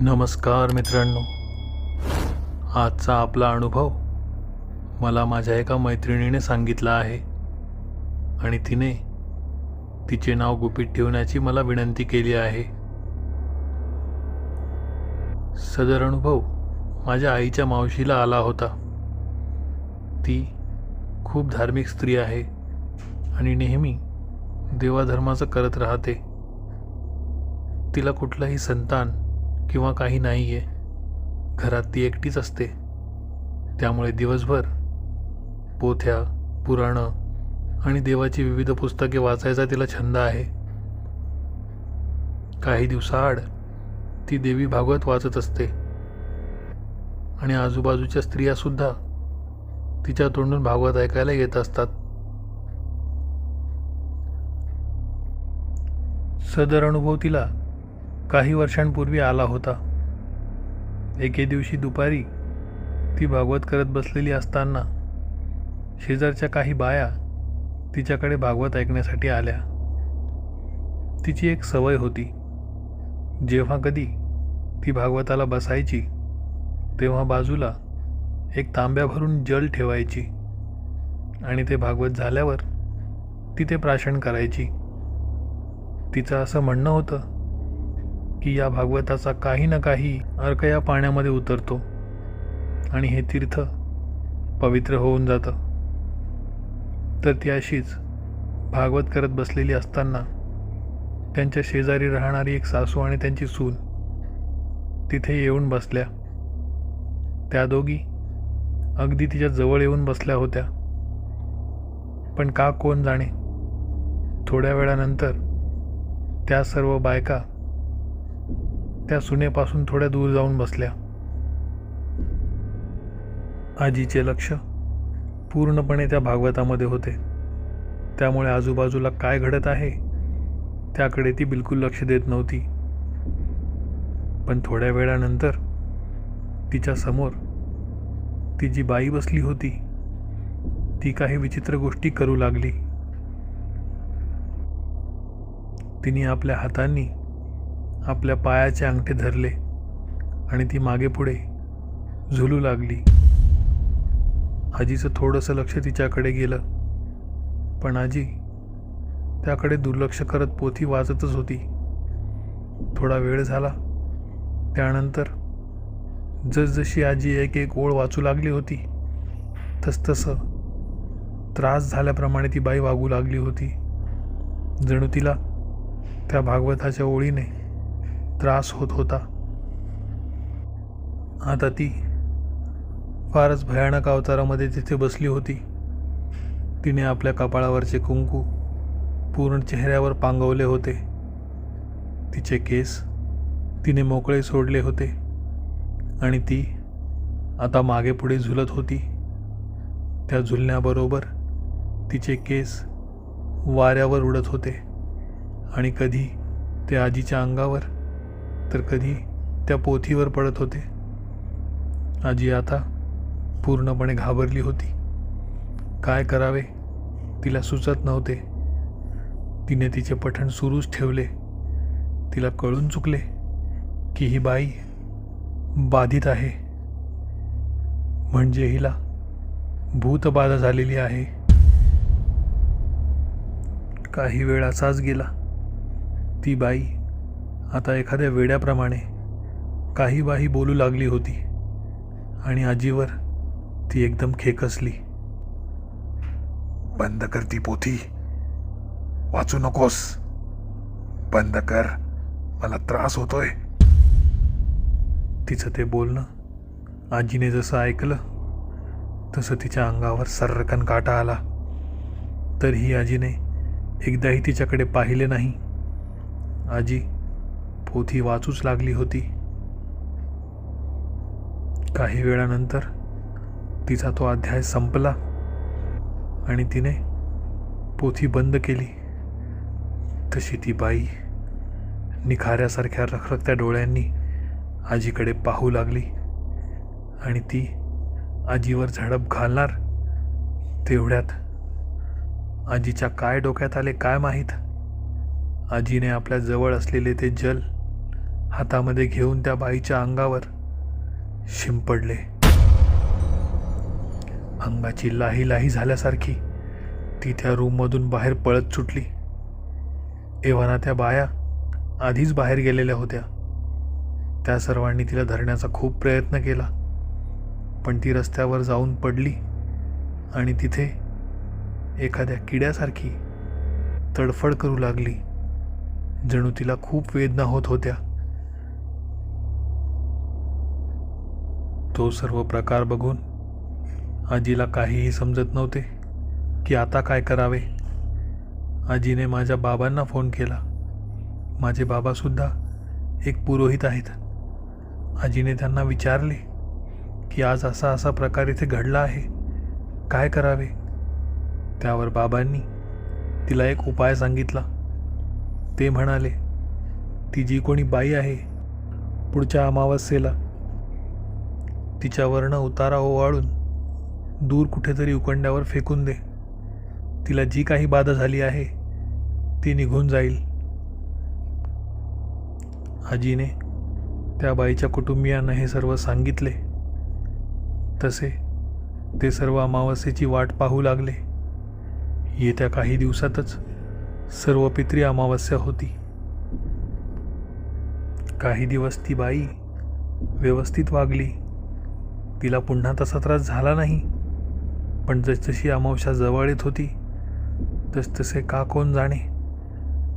नमस्कार मित्रांनो. आजचा आपला अनुभव मला माझ्या एका मैत्रिणीने सांगितला आहे आणि तिने तिचे नाव गुपित ठेवण्याची मला विनंती केली आहे. सदर अनुभव माझ्या आईच्या मावशीला आला होता. ती खूप धार्मिक स्त्री आहे आणि नेहमी देवाधर्माचं करत राहते. तिला कुठलाही संतान किंवा काही नाही आहे घरात ती एकटीच असते. त्यामुळे दिवसभर पोथ्या पुराणं आणि देवाची विविध पुस्तके वाचायचा तिला छंद आहे. काही दिवसाआड ती देवी भागवत वाचत असते. आणि आजूबाजूच्या स्त्रियासुद्धा तिच्या तोंडून भागवत ऐकायला येत असतात. सदर अनुभव तिला काही वर्षांपूर्वी आला होता. एके दिवशी दुपारी ती भागवत करत बसलेली असताना शेजारच्या काही बाया तिच्याकडे भागवत ऐकण्यासाठी आल्या. तिची एक सवय होती. जेव्हा कधी ती भागवताला बसायची तेव्हा बाजूला एक तांब्या भरून जल ठेवायची आणि ते भागवत झाल्यावर ती ते प्राशन करायची. तिचं असं म्हणणं होतं की या भागवताचा काही ना काही अर्क या पाण्यामध्ये उतरतो. आणि हे तीर्थ पवित्र होऊन जातं. तर ती अशीच भागवत करत बसलेली असताना त्यांच्या शेजारी राहणारी एक सासू आणि त्यांची सून तिथे येऊन बसल्या. त्या दोघी अगदी तिच्या जवळ येऊन बसल्या होत्या. पण का कोण जाणे? थोड्या वेळानंतर त्या सर्व बायका त्या सुनेपासून थोड्या दूर जाऊन बसल्या. आजीचे लक्ष पूर्णपणे त्या भागवतामध्ये होते. त्यामुळे आजूबाजूला काय घडत आहे त्याकडे ती बिलकुल लक्ष देत नव्हती. पण थोड्या वेळानंतर तिच्या समोर ती जी बाई बसली होती ती काही विचित्र गोष्टी करू लागली. तिने आपल्या हातांनी आपल्या पायाचे अंगठे धरले आणि ती मागे पुढे झुलू लागली. आजीचं थोडंसं लक्ष तिच्याकडे गेलं पण आजी त्याकडे दुर्लक्ष करत पोथी वाचतच होती. थोडा वेळ झाला त्यानंतर जसजशी आजी एक एक ओळ वाचू लागली होती तसतसं त्रास झाल्याप्रमाणे ती बाई वागू लागली होती. जणू तिला त्या भागवताच्या ओळीने त्रास होत होता. आता ती फारच भयानक अवतारामध्ये तिथे बसली होती. तिने आपल्या कपाळावरचे कुंकू पूर्ण चेहऱ्यावर पांगवले होते. तिचे केस तिने मोकळे सोडले होते. आणि ती आता मागे पुढे झुलत होती. त्या झुलण्याबरोबर तिचे केस वाऱ्यावर उडत होते. आणि कधी ते आजीच्या अंगावर तर कधी त्या पोथीवर पडत होते. आजी आता पूर्णपणे घाबरली होती. काय करावे? तिला सुचत नव्हते. तिने तिचे पठण सुरूच ठेवले. तिला कळून चुकले की ही बाई बाधित आहे. म्हणजे हिला भूतबाधा झालेली आहे. काही वेळ असाच गेला. ती बाई आता एखाद्या वेड्याप्रमाणे काही बाही बोलू लागली होती आणि आजीवर ती एकदम खेकसली. बंद कर ती पोथी. वाचू नकोस. बंद कर. मला त्रास होतोय. तिचं ते बोलणं आजीने जसं ऐकलं तसं तिच्या अंगावर सर्रकन काटा आला. तरीही आजीने एकदाही तिच्याकडे पाहिले नाही. आजी पोथी वाचूच लागली होती. काही वेळानंतर तिचा तो अध्याय संपला आणि तिने पोथी बंद केली. तशी ती बाई निखाऱ्यासारख्या रखरखत्या डोळ्यांनी आजीकडे पाहू लागली आणि ती आजीवर झडप घालणार तेवढ्यात आजीच्या काय डोक्यात आले काय माहीत? आजीने आपल्या जवळ असलेले ते जल हातामध्ये घेऊन त्या बाईच्या अंगावर शिंपडले. अंगाची लाही लाही झाल्यासारखी ती त्या रूममधून बाहेर पळत सुटली. एव्हाना त्या बाया आधीच बाहेर गेलेल्या होत्या. त्या सर्वांनी तिला धरण्याचा खूप प्रयत्न केला पण ती रस्त्यावर जाऊन पडली आणि तिथे एखाद्या किड्यासारखी तडफड करू लागली जणू तिला खूप वेदना होत होत्या. तो सर्व प्रकार बघून आजीला काहीही समजत नव्हते की आता काय करावे. आजीने माझ्या बाबांना फोन केला. माझे बाबासुद्धा एक पुरोहित आहेत. आजीने त्यांना विचारले की आज असा असा प्रकार इथे घडला आहे. काय करावे? त्यावर बाबांनी तिला एक उपाय सांगितला. ते म्हणाले ती जी कोणी बाई आहे पुढच्या अमावस्येला तिच्यावरनं उतारा ओवाळून दूर कुठेतरी उकंड्यावर फेकून दे. तिला जी काही बाधा झाली आहे ती निघून जाईल. आजीने त्या बाईच्या कुटुंबियांना हे सर्व सांगितले. तसे ते सर्व अमावस्येची वाट पाहू लागले. येत्या काही दिवसातच सर्व पित्री अमावस्या होती. काही दिवस ती बाई व्यवस्थित वागली. तिला पुन्हा तसा त्रास झाला नाही. पण जसजशी अमावस्या जवळ येत होती तसतसे का कोण जाणे?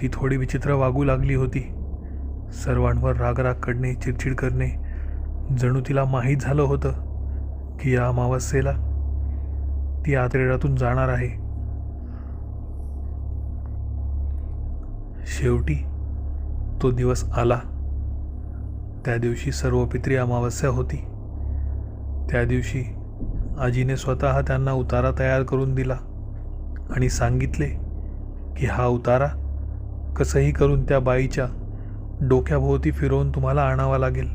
ती थोडी विचित्र वागू लागली होती. सर्वांवर रागराग करणे चिडचिड करणे जणू तिला माहीत झालं होतं की या अमावस्येला ती आतरेडातून जाणार आहे. शेवटी तो दिवस आला. त्या दिवशी सर्व पित्री अमावस्या होती. त्या दिवशी आजीने स्वतः त्यांना उतारा तयार करून दिला आणि सांगितले की हा उतारा कसंही करून त्या बाईच्या डोक्याभोवती फिरवून तुम्हाला आणावा लागेल.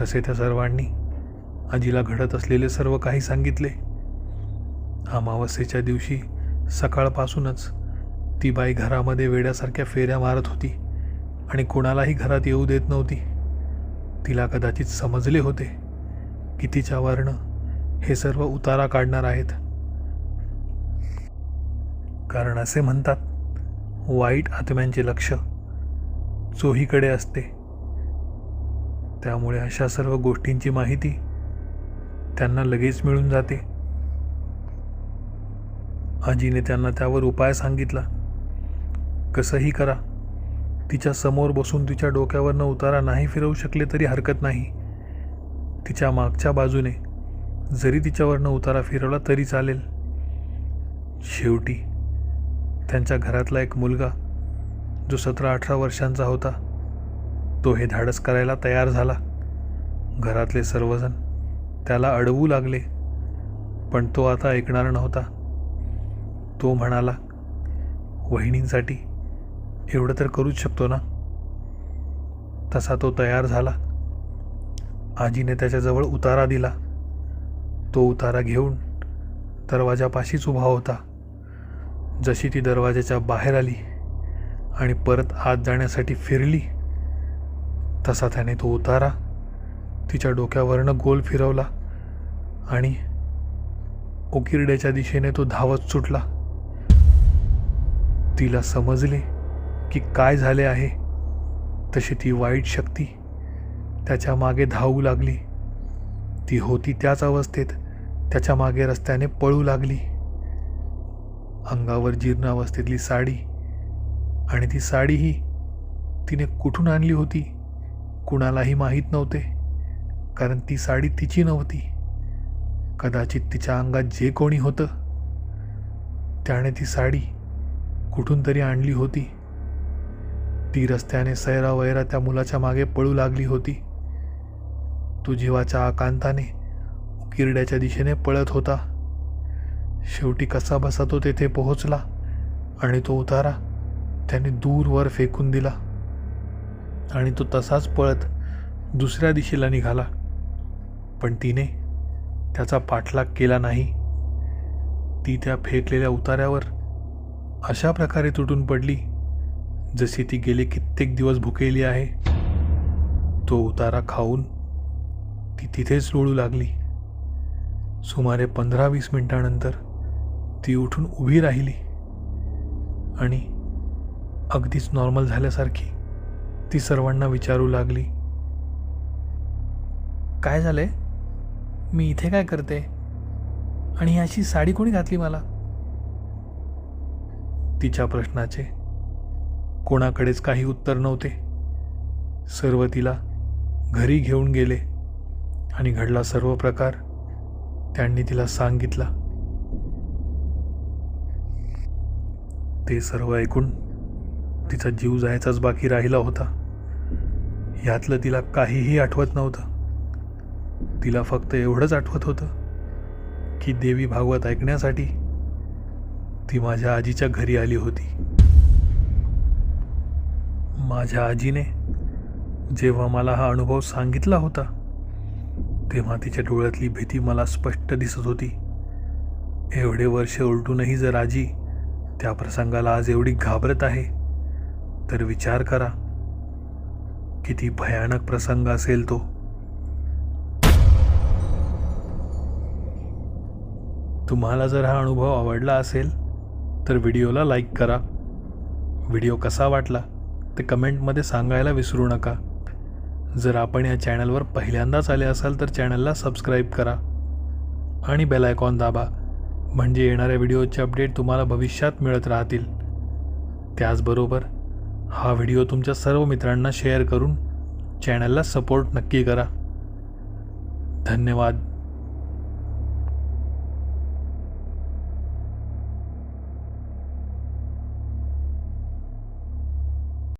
तसे त्या सर्वांनी आजीला घडत असलेले सर्व काही सांगितले. अमावस्येच्या दिवशी सकाळपासूनच ती बाई घरामध्ये वेड्यासारख्या फेऱ्या मारत होती आणि कोणालाही घरात येऊ देत नव्हती. तिला कदाचित समजले होते. की वर्ण हे सर्व उतारा काढणार आहेत. कारण असे म्हणतात वाईट आत्म्यांचे लक्ष चोहीकडे असते. त्यामुळे अशा सर्व गोष्टींची माहिती त्यांना लगेच मिळून जाते. आजीने त्यांना त्यावर उपाय सांगितला. कसंही करा तिच्या समोर बसून तिच्या डोक्यावरनं उतारा नाही फिरवू शकले तरी हरकत नाही. तिच्या मागच्या बाजूने. जरी तिच्यावरनं उतारा फिरवला तरी चालेल. शेवटी त्यांच्या घरातला एक मुलगा जो सतरा अठरा वर्षांचा होता तो हे धाडस करायला तयार झाला. घरातले सर्वजण त्याला अडवू लागले पण तो आता ऐकणार नव्हता. तो म्हणाला वहिनींसाठी एवढं तर करूच शकतो ना? तसा तो तयार झाला. आजीने त्याच्याजवळ उतारा दिला. तो उतारा घेऊन दरवाजापाशीच उभा होता. जशी ती दरवाजाच्या बाहेर आली आणि परत आत जाण्यासाठी फिरली तसा त्याने तो उतारा तिच्या डोक्यावरनं गोल फिरवला आणि उकिरड्याच्या दिशेने तो धावत सुटला. तिला समजले की काय झाले आहे तशी ती वाईट शक्ती त्याच्यामागे धावू लागली. ती होती त्याच अवस्थेत. त्याच्यामागे रस्त्याने पळू लागली. अंगावर जीर्ण अवस्थेतली साडी. आणि ती साडीही तिने कुठून आणली होती? कुणालाही माहीत नव्हते. कारण ती साडी तिची नव्हती. कदाचित तिच्या अंगात जे कोणी होतं. त्याने ती साडी कुठून तरी आणली होती. ती रस्त्याने सैरावैरा त्या मुलाच्या मागे पळू लागली होती. तो जीवाच्या आकांताने किरड्याच्या दिशेने पळत होता. शेवटी कसा बसा तो तेथे पोहोचला आणि तो उतारा त्याने दूरवर फेकून दिला. आणि तो तसाच पळत दुसऱ्या दिशेला निघाला. पण तिने त्याचा पाठलाग केला नाही. ती त्या फेकलेल्या उतार्यावर अशा प्रकारे तुटून पडली जशी ती गेले कित्येक दिवस भुकेली आहे. तो उतारा खाऊन ती तिथेच लोळू लागली. सुमारे पंधरा वीस मिनिटानंतर ती उठून उभी राहिली आणि अगदीच नॉर्मल झाल्यासारखी ती सर्वांना विचारू लागली. काय झालंय? मी इथे काय करते? आणि अशी साडी कोणी घातली मला? तिच्या प्रश्नाचे कोणाकडेच काही उत्तर नव्हते. सर्व तिला घरी घेऊन गेले. आणि घडला सर्व प्रकार त्यांनी तिला सांगितला. ते सर्व ऐकून तिचा जीव जायचाच बाकी राहिला होता. यातलं तिला काहीही आठवत नव्हतं. तिला फक्त एवढंच आठवत होतं की देवी भागवत ऐकण्यासाठी ती माझ्या आजीच्या घरी आली होती. माझ्या आजीने जेव्हा मला हा अनुभव सांगितला होता तेव्हा तिच्या डोळ्यातली भीती मला स्पष्ट दिसत होती. एवढे वर्ष उलटूनही जर आजी त्या प्रसंगाला आज एवढी घाबरत आहे तर विचार करा. किती भयानक प्रसंग असेल तो. तुम्हाला जर हा अनुभव आवडला असेल तर व्हिडिओला लाईक करा. व्हिडिओ कसा वाटला ते कमेंटमध्ये सांगायला विसरू नका. जर आपण या चॅनलवर पहिल्यांदाच आले असाल तर चॅनलला सबस्क्राईब करा आणि बेल आयकॉन दाबा म्हणजे येणाऱ्या व्हिडिओचे अपडेट तुम्हाला भविष्यात मिळत राहतील. त्याचबरोबर हा व्हिडिओ तुमच्या सर्व मित्रांना शेअर करून चॅनलला सपोर्ट नक्की करा. धन्यवाद.